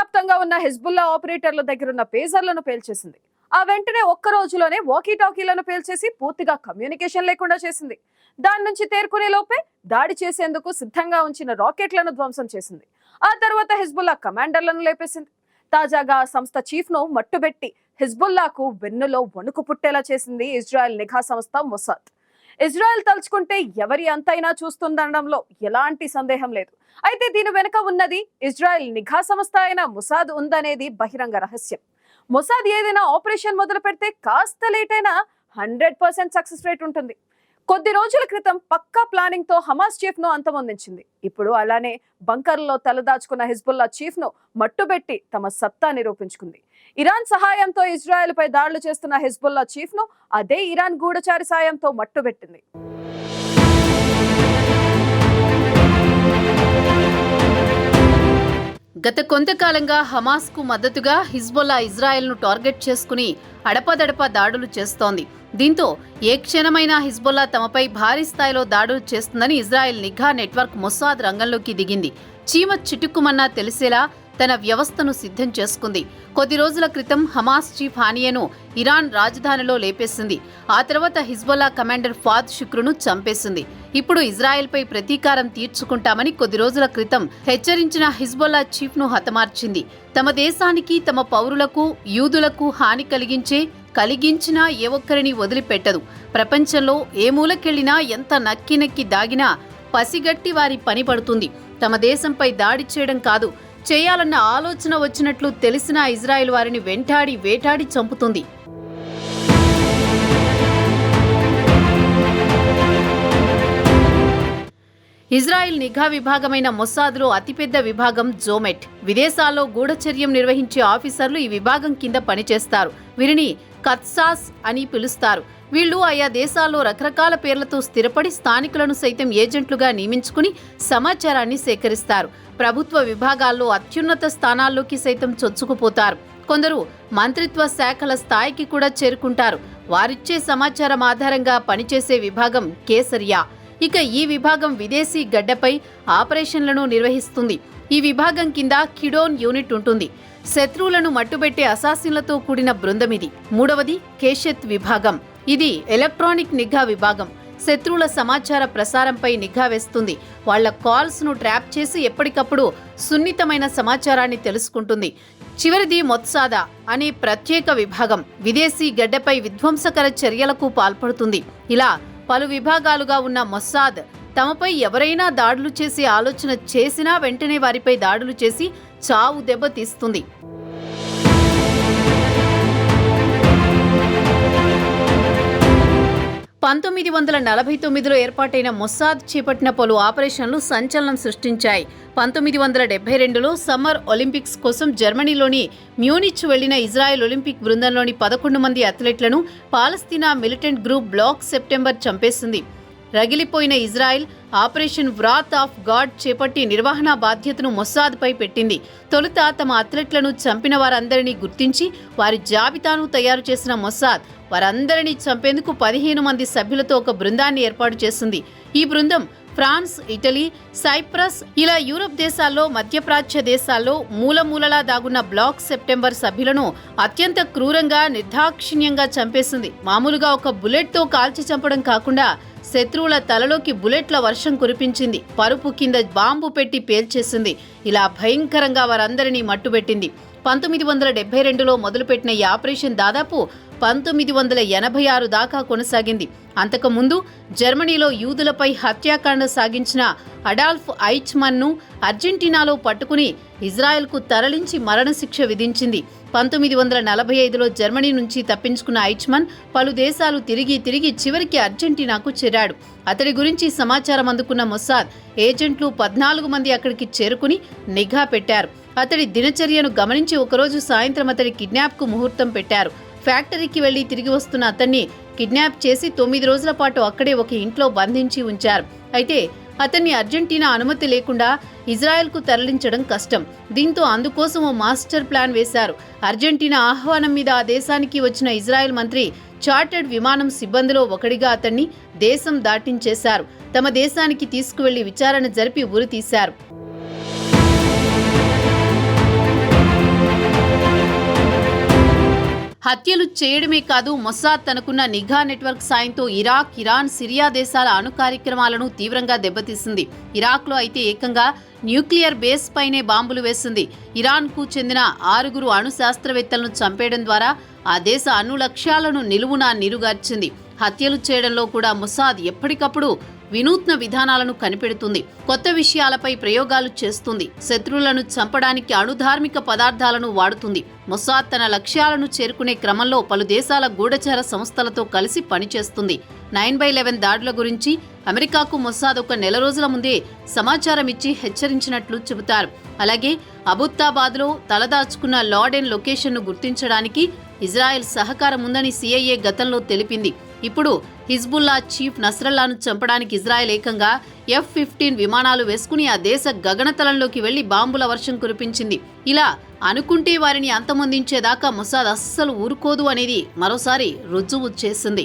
దేశవ్యాప్తంగా ఉన్న హిజ్బుల్లా ఆపరేటర్ల దగ్గరున్న పేజర్లను పేల్చేసింది. ఆ వెంటనే ఒక్క రోజులోనే వాకీ టాకీలను పేల్చేసి పూర్తిగా కమ్యూనికేషన్ లేకుండా చేసింది. దాని నుంచి తేరుకునే లోపే దాడి చేసేందుకు సిద్ధంగా ఉంచిన రాకెట్లను ధ్వంసం చేసింది. ఆ తర్వాత హిజ్బుల్లా కమాండర్లను లేపేసింది. తాజాగా సంస్థ చీఫ్ను మట్టుబెట్టి హిజ్బుల్లాకు వెన్నులో వణుకు పుట్టేలా చేసింది ఇజ్రాయెల్ నిఘా సంస్థ మొసాద్. ఇజ్రాయెల్ తలుచుకుంటే ఎవరి అంతైనా చూస్తుందనడంలో ఎలాంటి సందేహం లేదు. అయితే దీని వెనుక ఉన్నది ఇజ్రాయెల్ నిఘా సంస్థ అయిన ముసాద్ ఉందనేది బహిరంగ రహస్యం. మొసాద్ ఏదైనా ఆపరేషన్ మొదలు పెడితే కాస్త లేట్ అయినా హండ్రెడ్ పర్సెంట్ సక్సెస్ రేట్ ఉంటుంది. కొద్ది రోజుల క్రితం పక్కా ప్లానింగ్తో హమాస్ చీఫ్ను అంతమొందించింది. ఇప్పుడు అలానే బంకర్లో తలదాచుకున్న హిజ్బుల్లా చీఫ్ను మట్టుబెట్టి తమ సత్తా నిరూపించుకుంది. ఇరాన్ సహాయంతో ఇజ్రాయెల్ పై దాడులు చేస్తున్న హిజ్బుల్లా చీఫ్ను అదే ఇరాన్ గూఢచారి సాయంతో మట్టుబెట్టింది. గత కొంతకాలంగా హమాస్కు మద్దతుగా హిజ్బొల్లా ఇజ్రాయెల్ను టార్గెట్ చేసుకుని అడపదడప దాడులు చేస్తోంది. దీంతో ఏ క్షణమైనా హిజ్బొల్లా తమపై భారీ స్థాయిలో దాడులు చేస్తుందని ఇజ్రాయెల్ నిఘా నెట్వర్క్ మొస్సాద్ రంగంలోకి దిగింది. చీమ చిటుక్కుమన్నా తెలిసేలా తన వ్యవస్థను సిద్ధం చేసుకుంది. కొద్ది రోజుల క్రితం హమాస్ చీఫ్ హానియను ఇరాన్ రాజధానిలో లేపేసింది. ఆ తర్వాత హిజ్బొల్లా కమాండర్ ఫాద్ షుక్రును చంపేసింది. ఇప్పుడు ఇజ్రాయెల్పై ప్రతీకారం తీర్చుకుంటామని కొద్ది రోజుల క్రితం హెచ్చరించిన హిజ్బొల్లా చీఫ్ను హతమార్చింది. తమ దేశానికి తమ పౌరులకు యూదులకు హాని కలిగించే కలిగించినా ఏ ఒక్కరిని వదిలిపెట్టదు. ప్రపంచంలో ఏ మూలకెళ్ళినా ఎంత నక్కి నక్కి దాగినా పసిగట్టి వారి పని పడుతుంది. తమ దేశంపై దాడి చేయడం కాదు చేయాలన్న ఆలోచన వచ్చినట్లు తెలిసిన ఇజ్రాయెల్ వారిని వెంటాడి వేటాడి చంపుతుంది. ఇజ్రాయెల్ నిఘా విభాగమైన మొస్సాద్లో అతిపెద్ద విభాగం జోమెట్. విదేశాల్లో గూఢచర్యం నిర్వహించే ఆఫీసర్లు ఈ విభాగం కింద పనిచేస్తారు. వీరిని కత్సాస్ అని పిలుస్తారు. వీళ్ళు ఆయా దేశాల్లో రకరకాల పేర్లతో స్థిరపడి స్థానికులను సైతం ఏజెంట్లుగా నియమించుకుని సమాచారాన్ని సేకరిస్తారు. ప్రభుత్వ విభాగాల్లో అత్యున్నత స్థానాల్లోకి సైతం చొచ్చుకుపోతారు. కొందరు మంత్రిత్వ శాఖల స్థాయికి కూడా చేరుకుంటారు. వారిచ్చే సమాచారం ఆధారంగా పనిచేసే విభాగం కేసరియా. ఇక ఈ విభాగం విదేశీ గడ్డపై ఆపరేషన్లను నిర్వహిస్తుంది. ఈ విభాగం కింద కిడోన్ యూనిట్ ఉంటుంది. శత్రువులను మట్టుబెట్టే అసాసిన్లతో కూడిన బృందం ఇది. మూడవది కేషెత్ విభాగం. ఇది ఎలక్ట్రానిక్ నిఘా విభాగం. శత్రువుల సమాచార ప్రసారంపై నిఘా వేస్తుంది. వాళ్ళ కాల్స్ను ట్రాప్ చేసి ఎప్పటికప్పుడు సున్నితమైన సమాచారాన్ని తెలుసుకుంటుంది. చివరిది మొత్సాదా అనే ప్రత్యేక విభాగం. విదేశీ గడ్డపై విధ్వంసకర చర్యలకు పాల్పడుతుంది. ఇలా పలు విభాగాలుగా ఉన్న మొస్సాద్ తమపై ఎవరైనా దాడులు చేసే ఆలోచన చేసినా వెంటనే వారిపై దాడులు చేసి చావు దెబ్బ తీస్తుంది. పంతొమ్మిది వందల నలభై తొమ్మిదిలో ఏర్పాటైన మొస్సాద్ చేపట్టిన పలు ఆపరేషన్లు సంచలనం సృష్టించాయి. పంతొమ్మిది వందల డెబ్బై రెండులో సమ్మర్ ఒలింపిక్స్ కోసం జర్మనీలోని మ్యూనిచ్ వెళ్ళిన ఇజ్రాయెల్ ఒలింపిక్ బృందంలోని పదకొండు మంది అథ్లెట్లను Palestine militant group Black September చంపేసింది. రగిలిపోయిన Israel operation wrath of God చేపట్టి నిర్వహణ బాధ్యతను మొస్సాద్పై పెట్టింది. తొలుత తమ అథ్లెట్లను చంపిన వారందరినీ గుర్తించి వారి జాబితాను తయారు చేసిన మొస్సాద్ వారందరినీ చంపేందుకు పదిహేను మంది సభ్యులతో ఒక బృందాన్ని ఏర్పాటు చేసింది. ఈ బృందం ఫ్రాన్స్ ఇటలీ సైప్రస్ ఇలా యూరప్ దేశాల్లో మధ్యప్రాచ్య దేశాల్లో మూలమూలలా దాగున్న బ్లాక్ సెప్టెంబర్ సభ్యులను అత్యంత క్రూరంగా నిర్దాక్షిణ్యంగా చంపేసింది. మామూలుగా ఒక బుల్లెట్తో కాల్చి చంపడం కాకుండా శత్రువుల తలలోకి బుల్లెట్ల వర్షం కురిపించింది. పరుపు కింద బాంబు పెట్టి పేల్చేసింది. ఇలా భయంకరంగా వారందరినీ మట్టుబెట్టింది. పంతొమ్మిది వందల డెబ్బై రెండులో మొదలుపెట్టిన ఈ ఆపరేషన్ దాదాపు పంతొమ్మిది వందల ఎనభై ఆరు దాకా కొనసాగింది. అంతకుముందు జర్మనీలో యూదులపై హత్యాకాండ సాగించిన అడాల్ఫ్ ఐచ్మన్ను అర్జెంటీనాలో పట్టుకుని ఇజ్రాయెల్కు తరలించి మరణశిక్ష విధించింది. పంతొమ్మిది వందల నలభై ఐదులో జర్మనీ నుంచి తప్పించుకున్న ఐచ్మన్ పలు దేశాలు తిరిగి తిరిగి చివరికి అర్జెంటీనాకు చేరాడు. అతడి గురించి సమాచారం అందుకున్న మొసాద్ ఏజెంట్లు పద్నాలుగు మంది అక్కడికి చేరుకుని నిఘా పెట్టారు. అతడి దినచర్యను గమనించి ఒకరోజు సాయంత్రం అతడి కిడ్నాప్కు ముహూర్తం పెట్టారు. ఫ్యాక్టరీకి వెళ్ళి తిరిగి వస్తున్న అతన్ని కిడ్నాప్ చేసి తొమ్మిది రోజుల పాటు అక్కడే ఒక ఇంట్లో బంధించి ఉంచారు. అయితే అతన్ని అర్జెంటీనా అనుమతి లేకుండా ఇజ్రాయెల్కు తరలించడం కష్టం. దీంతో అందుకోసం ఓ మాస్టర్ ప్లాన్ వేశారు. అర్జెంటీనా ఆహ్వానం మీద ఆ దేశానికి వచ్చిన ఇజ్రాయెల్ మంత్రి చార్టర్డ్ విమానం సిబ్బందిలో ఒకడిగా అతన్ని దేశం దాటించేశారు. తమ దేశానికి తీసుకువెళ్ళి విచారణ జరిపి ఉరి తీశారు. హత్యలు చేయడమే కాదు మొస్సాద్ తనకున్న నిఘా నెట్వర్క్ సాయంతో ఇరాక్ ఇరాన్ సిరియా దేశాల అణు కార్యక్రమాలను తీవ్రంగా దెబ్బతీసింది. ఇరాక్లో అయితే ఏకంగా న్యూక్లియర్ బేస్ పైనే బాంబులు వేసింది. ఇరాన్కు చెందిన ఆరుగురు అణు శాస్త్రవేత్తలను చంపేయడం ద్వారా ఆ దేశ అణు లక్ష్యాలను నిలువునా నిరుగార్చింది హత్యలు చేయడంలో కూడా మొసాద్ ఎప్పటికప్పుడు వినూత్న విధానాలను కనిపెడుతుంది. కొత్త విషయాలపై ప్రయోగాలు చేస్తుంది. శత్రువులను చంపడానికి అణుధార్మిక పదార్థాలను వాడుతుంది. మొసాద్ తన లక్ష్యాలను చేరుకునే క్రమంలో పలు దేశాల గూఢచార సంస్థలతో కలిసి పనిచేస్తుంది. నైన్ బై లెవెన్ దాడుల గురించి అమెరికాకు మొసాద్ ఒక నెల రోజుల ముందే సమాచారం ఇచ్చి హెచ్చరించినట్లు చెబుతారు. అలాగే అబుత్తాబాద్లో తలదాచుకున్న లార్డెన్ లొకేషన్ను గుర్తించడానికి ఇజ్రాయెల్ సహకారం ఉందని సిఐఏ గతంలో తెలిపింది. ఇప్పుడు హిజ్బుల్లా చీఫ్ నస్రల్లాను చంపడానికి ఇజ్రాయెల్ ఏకంగా ఎఫ్ ఫిఫ్టీన్ విమానాలు వేసుకుని ఆ దేశ గగనతలంలోకి వెళ్ళి బాంబుల వర్షం కురిపించింది. ఇలా అనుకుంటే వారిని అంతమొందించేదాకా మొసాద్ అస్సలు ఊరుకోదు అనేది మరోసారి రుజువు చేసింది.